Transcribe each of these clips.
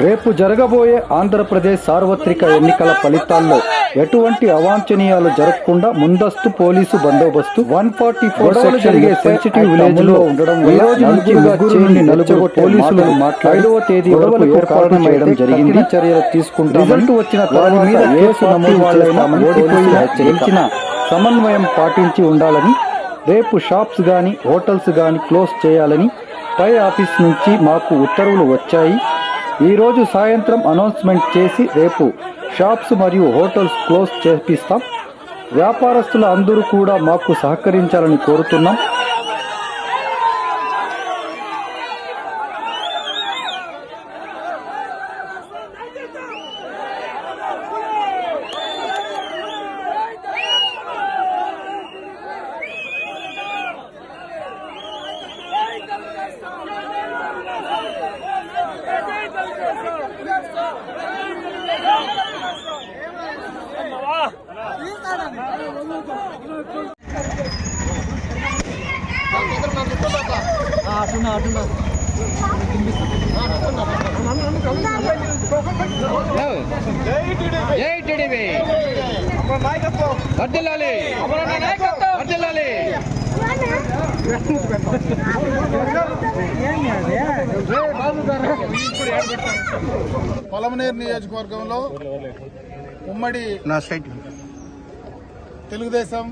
రేపు జరగబోయే ఆంధ్రప్రదేశ్ సార్వత్రిక ఎన్నికల ఫలితాల్లో ఎటువంటి అవాంఛనీయాలు జరగకుండా ముందస్తు పోలీసు బందోబస్తు వన్ ఫార్టీ ఫోర్ జరిగే సెన్సిటివ్ విలేజ్లో ఉండడం ఈ రోజు నుంచి నలుగురు పోలీసులు ఐదవ తేదీ చేయడం జరిగింది? చర్యలు తీసుకుంటాం రిజల్ట్ వచ్చిన వారి మీద కేసు నమోదు చేస్తామని ఓడిపోయిన గెలిచిన సమన్వయం పాటించి ఉండాలని రేపు షాప్స్ గాని హోటల్స్ గాని క్లోజ్ చేయాలని పై ఆఫీస్ నుంచి మాకు ఉత్తర్వులు వచ్చాయి. ఈరోజు సాయంత్రం అనౌన్స్మెంట్ చేసి రేపు షాప్స్ మరియు హోటల్స్ క్లోజ్ చేపిస్తాం. వ్యాపారస్తులు అందరూ కూడా మాకు సహకరించాలని కోరుతున్నాం. వర్దిల్లాలి వర్దిల్లాలి పొలమనేరు నియోజకవర్గంలో ఉమ్మడి తెలుగుదేశం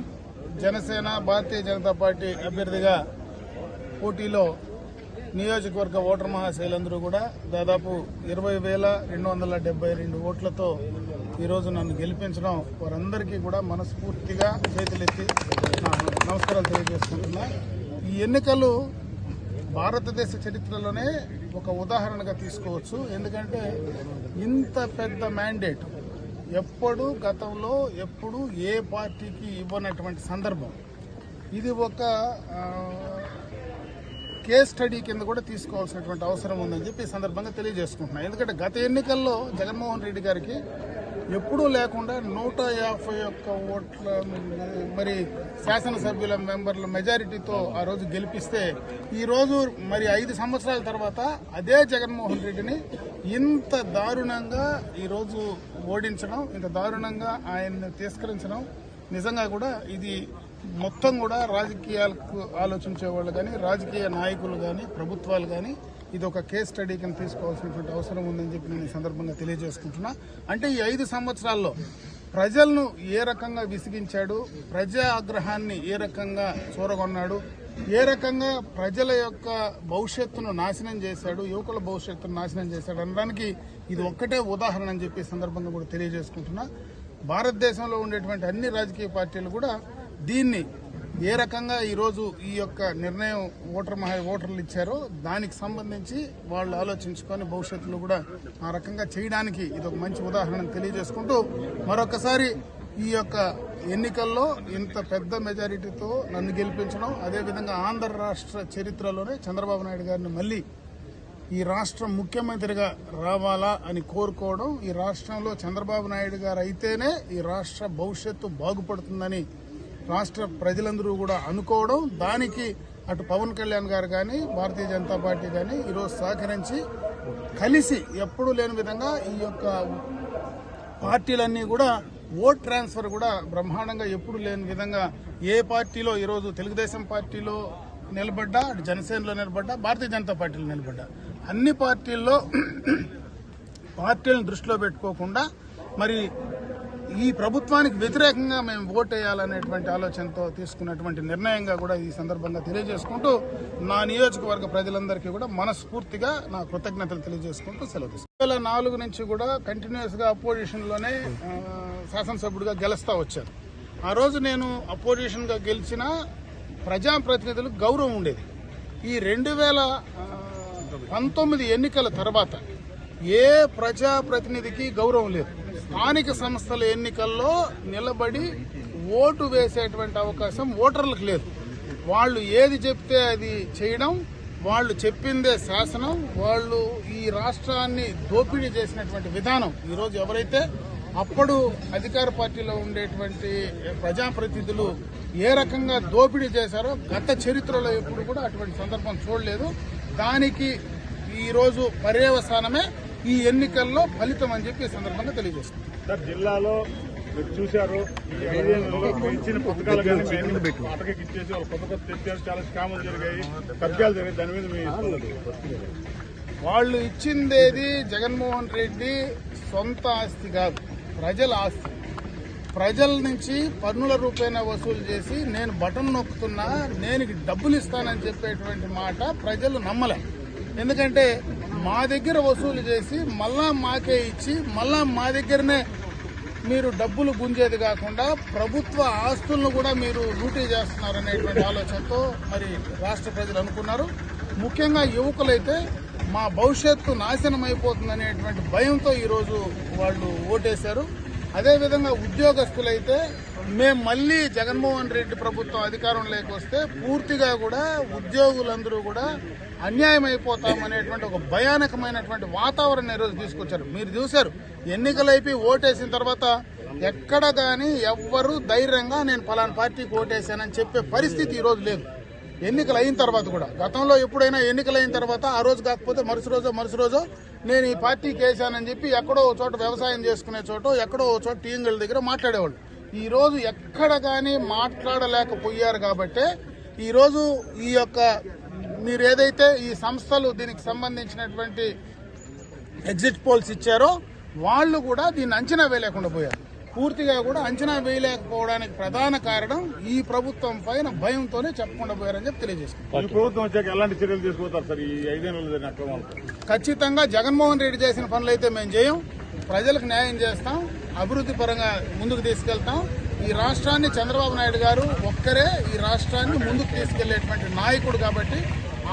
జనసేన భారతీయ జనతా పార్టీ అభ్యర్థిగా పోటీలో నియోజకవర్గ ఓటర్ మహాశైలందరూ కూడా దాదాపు ఇరవై వేల రెండు వందల డెబ్బై రెండు ఓట్లతో ఈరోజు నన్ను గెలిపించడం వారందరికీ కూడా మనస్ఫూర్తిగా చేతులెత్తి నమస్కారాలు తెలియజేసుకుంటున్నా. ఈ ఎన్నికలు భారతదేశ చరిత్రలోనే ఒక ఉదాహరణగా తీసుకోవచ్చు. ఎందుకంటే ఇంత పెద్ద మ్యాండేట్ ఎప్పుడు గతంలో ఎప్పుడు ఏ పార్టీకి ఇవ్వనటువంటి సందర్భం. ఇది ఒక కేస్ స్టడీ కింద కూడా తీసుకోవాల్సినటువంటి అవసరం ఉందని చెప్పి ఈ సందర్భంగా తెలియజేసుకుంటున్నాను. ఎందుకంటే గత ఎన్నికల్లో జగన్మోహన్ రెడ్డి గారికి ఎప్పుడూ లేకుండా నూట యాభై ఒక్క ఓట్ల మరి శాసనసభ్యుల మెంబర్ల మెజారిటీతో ఆ రోజు గెలిపిస్తే ఈ రోజు మరి ఐదు సంవత్సరాల తర్వాత అదే జగన్మోహన్ రెడ్డిని ఇంత దారుణంగా ఈరోజు ఓడించడం ఇంత దారుణంగా ఆయన్ని తిరస్కరించడం నిజంగా కూడా ఇది మొత్తం కూడా రాజకీయాలకు ఆలోచించే వాళ్ళు కానీ రాజకీయ నాయకులు కానీ ప్రభుత్వాలు కానీ ఇది ఒక కేస్ స్టడీ కింద తీసుకోవాల్సినటువంటి అవసరం ఉందని చెప్పి నేను ఈ సందర్భంగా తెలియజేసుకుంటున్నా. అంటే ఈ ఐదు సంవత్సరాల్లో ప్రజలను ఏ రకంగా విసిగించాడు ప్రజా ఆగ్రహాన్ని ఏ రకంగా చూరగొన్నాడు ఏ రకంగా ప్రజల యొక్క భవిష్యత్తును నాశనం చేశాడు యువకుల భవిష్యత్తును నాశనం చేశాడు అనడానికి ఇది ఒక్కటే ఉదాహరణ అని చెప్పి సందర్భంగా కూడా తెలియజేసుకుంటున్నా. భారతదేశంలో ఉండేటువంటి అన్ని రాజకీయ పార్టీలు కూడా దీన్ని ఏ రకంగా ఈరోజు ఈ యొక్క నిర్ణయం ఓటర్ మహా ఓటర్లు ఇచ్చారో దానికి సంబంధించి వాళ్ళు ఆలోచించుకొని భవిష్యత్తులో కూడా ఆ రకంగా చేయడానికి ఇది ఒక మంచి ఉదాహరణ తెలియజేసుకుంటూ మరొకసారి ఈ యొక్క ఎన్నికల్లో ఇంత పెద్ద మెజారిటీతో నన్ను గెలిపించడం అదేవిధంగా ఆంధ్ర రాష్ట్ర చరిత్రలోనే చంద్రబాబు నాయుడు గారిని మళ్ళీ ఈ రాష్ట్రం ముఖ్యమంత్రిగా రావాలా అని కోరుకోవడం ఈ రాష్ట్రంలో చంద్రబాబు నాయుడు గారు అయితేనే ఈ రాష్ట్ర భవిష్యత్తు బాగుపడుతుందని రాష్ట్ర ప్రజలందరూ కూడా అనుకోవడం దానికి అటు పవన్ కళ్యాణ్ గారు కానీ భారతీయ జనతా పార్టీ కానీ ఈరోజు సహకరించి కలిసి ఎప్పుడూ లేని విధంగా ఈ యొక్క పార్టీలన్నీ కూడా ఓట్ ట్రాన్స్ఫర్ కూడా బ్రహ్మాండంగా ఎప్పుడు లేని విధంగా ఏ పార్టీలో ఈరోజు తెలుగుదేశం పార్టీలో నిలబడ్డా అటు జనసేనలో నిలబడ్డా భారతీయ జనతా పార్టీలో నిలబడ్డా. అన్ని పార్టీల్లో పార్టీలను దృష్టిలో పెట్టుకోకుండా మరి ఈ ప్రభుత్వానికి వ్యతిరేకంగా మేము ఓటేయాలనేటువంటి వేయాలనేటువంటి ఆలోచనతో తీసుకున్నటువంటి నిర్ణయంగా కూడా ఈ సందర్భంగా తెలియజేసుకుంటూ నా నియోజకవర్గ ప్రజలందరికీ కూడా మనస్ఫూర్తిగా నా కృతజ్ఞతలు తెలియజేసుకుంటూ సెలవు తీసుకుంటాను వేల నాలుగు నుంచి కూడా కంటిన్యూస్గా అపోజిషన్లోనే శాసనసభ్యుడిగా గెలుస్తూ వచ్చాను. ఆ రోజు నేను అపోజిషన్గా గెలిచిన ప్రజాప్రతినిధులకు గౌరవం ఉండేది. ఈ రెండు వేల పంతొమ్మిది ఎన్నికల తర్వాత ఏ ప్రజాప్రతినిధికి గౌరవం లేదు. స్థానిక సంస్థల ఎన్నికల్లో నిలబడి ఓటు వేసేటువంటి అవకాశం ఓటర్లకు లేదు. వాళ్ళు ఏది చెప్తే అది చేయడం వాళ్ళు చెప్పిందే శాసనం వాళ్ళు ఈ రాష్ట్రాన్ని దోపిడీ చేసినటువంటి విధానం. ఈరోజు ఎవరైతే అప్పుడు అధికార పార్టీలో ఉండేటువంటి ప్రజాప్రతినిధులు ఏ రకంగా దోపిడీ చేశారో గత చరిత్రలో ఎప్పుడు కూడా అటువంటి సందర్భం చూడలేదు. దానికి ఈరోజు పర్యవసానమే ఈ ఎన్నికల్లో ఫలితం అని చెప్పి ఈ సందర్భంగా తెలియజేస్తుంది సార్ జిల్లాలో మీరు చూశారు ఇచ్చిన పథకాలు కానీ మీ అటకకి ఇచ్చేసి వాళ్ళు కొత్త కొత్త తెచ్చారు చాలా స్కాములు జరిగాయి జరిగాయి దాని మీద వాళ్ళు ఇచ్చిందేది జగన్మోహన్ రెడ్డి సొంత ఆస్తి కాదు ప్రజల ఆస్తి. ప్రజల నుంచి పన్నుల రూపాయన వసూలు చేసి నేను బటన్ నొక్కుతున్నా నేను డబ్బులు ఇస్తానని చెప్పేటువంటి మాట ప్రజలు నమ్మలే. ఎందుకంటే మా దగ్గర వసూలు చేసి మళ్ళా మాకే ఇచ్చి మళ్ళా మా దగ్గరనే మీరు డబ్బులు గుంజేది కాకుండా ప్రభుత్వ ఆస్తులను కూడా మీరు లూటీ చేస్తున్నారనేటువంటి ఆలోచనతో మరి రాష్ట్ర ప్రజలు అనుకున్నారు. ముఖ్యంగా యువకులైతే మా భవిష్యత్తు నాశనం అయిపోతుందనేటువంటి భయంతో ఈరోజు వాళ్ళు ఓటేశారు. అదేవిధంగా ఉద్యోగస్తులైతే మేము మళ్ళీ జగన్మోహన్ రెడ్డి ప్రభుత్వం అధికారంలోకి వస్తే పూర్తిగా కూడా ఉద్యోగులందరూ కూడా అన్యాయం అయిపోతామనేటువంటి ఒక భయానకమైనటువంటి వాతావరణం ఈరోజు తీసుకొచ్చారు. మీరు చూశారు ఎన్నికలు అయిపోయి ఓటేసిన తర్వాత ఎక్కడ కానీ ఎవ్వరూ ధైర్యంగా నేను పలానా పార్టీకి ఓటేశానని చెప్పే పరిస్థితి ఈరోజు లేదు. ఎన్నికలు అయిన తర్వాత కూడా. గతంలో ఎప్పుడైనా ఎన్నికలు అయిన తర్వాత ఆ రోజు కాకపోతే మరుసటి రోజు మరుసటి రోజు నేను ఈ పార్టీకి వేసానని చెప్పి ఎక్కడో ఒక చోట వ్యవసాయం చేసుకునే చోట ఎక్కడో ఒక చోట టీఎంగల దగ్గర మాట్లాడేవాళ్ళు. ఈ రోజు ఎక్కడ కానీ మాట్లాడలేకపోయారు కాబట్టి ఈ రోజు ఈ యొక్క మీరు ఏదైతే ఈ సంస్థలు దీనికి సంబంధించినటువంటి ఎగ్జిట్ పోల్స్ ఇచ్చారో వాళ్ళు కూడా దీన్ని అంచనా వేయలేకుండా పోయారు. పూర్తిగా కూడా అంచనా వేయలేకపోవడానికి ప్రధాన కారణం ఈ ప్రభుత్వం పైన భయంతోనే చెప్పకుండా పోయారని చెప్పి తెలియజేసుకుంటాం ఈ ప్రభుత్వం వచ్చాక ఎలాంటి చర్యలు తీసుకుంటారు సార్? ఈ ఖచ్చితంగా జగన్మోహన్ రెడ్డి చేసిన పనులు అయితే మేము చేయం. ప్రజలకు న్యాయం చేస్తాం. అభివృద్ధి పరంగా ముందుకు తీసుకెళ్తాం. ఈ రాష్ట్రాన్ని చంద్రబాబు నాయుడు గారు ఒక్కరే ఈ రాష్ట్రాన్ని ముందుకు తీసుకెళ్ళేటువంటి నాయకుడు కాబట్టి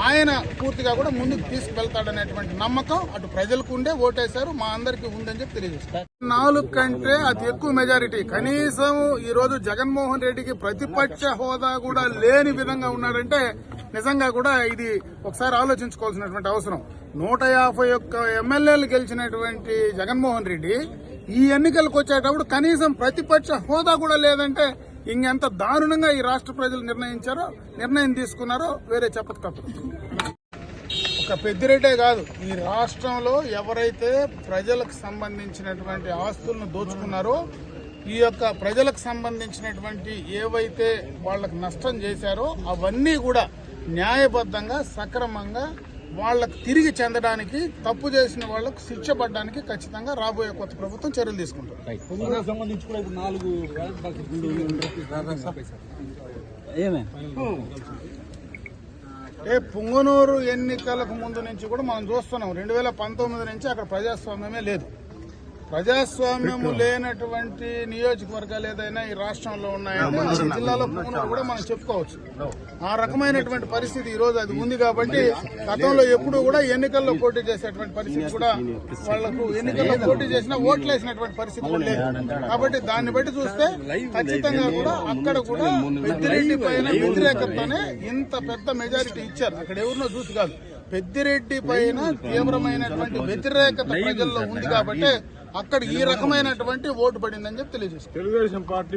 ఆయన పూర్తిగా కూడా ముందుకు తీసుకువెళ్తాడనేటువంటి నమ్మకం అటు ప్రజలకు ఉండే ఓటేశారు మా అందరికీ ఉందని చెప్పి తెలియజేస్తారు నాలుగు కంటే అతి ఎక్కువ మెజారిటీ కనీసం ఈ రోజు జగన్మోహన్ రెడ్డికి ప్రతిపక్ష హోదా కూడా లేని విధంగా ఉన్నాడంటే నిజంగా కూడా ఇది ఒకసారి ఆలోచించుకోవాల్సినటువంటి అవసరం. నూట యాభై ఒక్క ఎమ్మెల్యేలు గెలిచినటువంటి జగన్మోహన్ రెడ్డి ఈ ఎన్నికలకు వచ్చేటప్పుడు కనీసం ప్రతిపక్ష హోదా కూడా లేదంటే ఇంకెంత దారుణంగా ఈ రాష్ట్ర ప్రజలు నిర్ణయించారో నిర్ణయం తీసుకున్నారో వేరే చెప్పక తప్పదు. ఒక పెద్దిరెడ్డే కాదు ఈ రాష్ట్రంలో ఎవరైతే ప్రజలకు సంబంధించినటువంటి ఆస్తులను దోచుకున్నారో ఈ యొక్క ప్రజలకు సంబంధించినటువంటి ఏవైతే వాళ్ళకు నష్టం చేశారో అవన్నీ కూడా న్యాయబద్ధంగా సక్రమంగా వాళ్ళకు తిరిగి చెందడానికి తప్పు చేసిన వాళ్ళకు శిక్ష పడడానికి ఖచ్చితంగా రాబోయే కొత్త ప్రభుత్వం చర్యలు తీసుకుంటారు ఏమే? ఏ పుంగనూరు ఎన్నికలకు ముందు నుంచి కూడా మనం చూస్తున్నాం. రెండు వేల పంతొమ్మిది నుంచి అక్కడ ప్రజాస్వామ్యమే లేదు. ప్రజాస్వామ్యము లేనటువంటి నియోజకవర్గాలు ఏదైనా ఈ రాష్ట్రంలో ఉన్నాయంటే ఆ జిల్లాలో పుంగనూరు కూడా మనం చెప్పుకోవచ్చు. ఆ రకమైనటువంటి పరిస్థితి ఈ రోజు అది ఉంది కాబట్టి గతంలో ఎప్పుడు కూడా ఎన్నికల్లో పోటీ చేసేటువంటి పరిస్థితి కూడా వాళ్ళకు ఎన్నికల్లో పోటీ చేసినా ఓట్లు వేసినటువంటి పరిస్థితి కూడా లేదు. కాబట్టి దాన్ని బట్టి చూస్తే ఖచ్చితంగా కూడా అక్కడ కూడా పెద్దిరెడ్డి పైన వ్యతిరేకతనే ఇంత పెద్ద మెజారిటీ ఇచ్చారు. అక్కడ ఎవరినో చూసి కాదు. పెద్దిరెడ్డి పైన తీవ్రమైనటువంటి వ్యతిరేకత ప్రజల్లో ఉంది కాబట్టి అక్కడ ఈ రకమైనటువంటి ఓటు పడిందని చెప్పి తెలియజేస్తారు తెలుగుదేశం పార్టీ